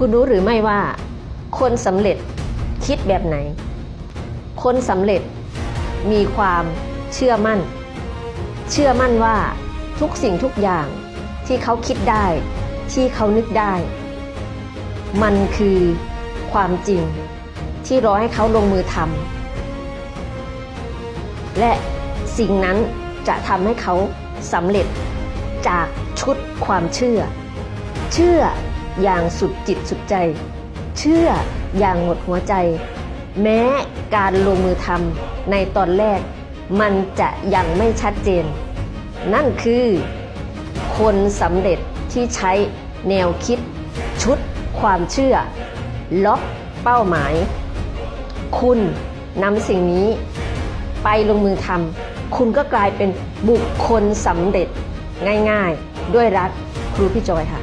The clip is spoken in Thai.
คุณรู้หรือไม่ว่า คนสำเร็จคิดแบบไหน คนสำเร็จมีความเชื่อมั่น เชื่อมั่นว่าทุกสิ่งทุกอย่างที่เขาคิดได้ ที่เขานึกได้ มันคือความจริงที่รอให้เขาลงมือทำและสิ่งนั้นจะทำให้เขาสำเร็จจากชุดความเชื่อ เชื่อ อย่างสุดจิตสุดใจ เชื่ออย่างหมดหัวใจ แม้การลงมือทำในตอนแรก มันจะยังไม่ชัดเจน นั่นคือ คนสำเร็จที่ใช้แนวคิด ชุด ความเชื่อ ล็อกเป้าหมาย คุณนำสิ่งนี้ ไปลงมือทำคุณก็กลายเป็นบุคคลสำเร็จง่ายๆ ด้วยรักครูพี่จอยค่ะ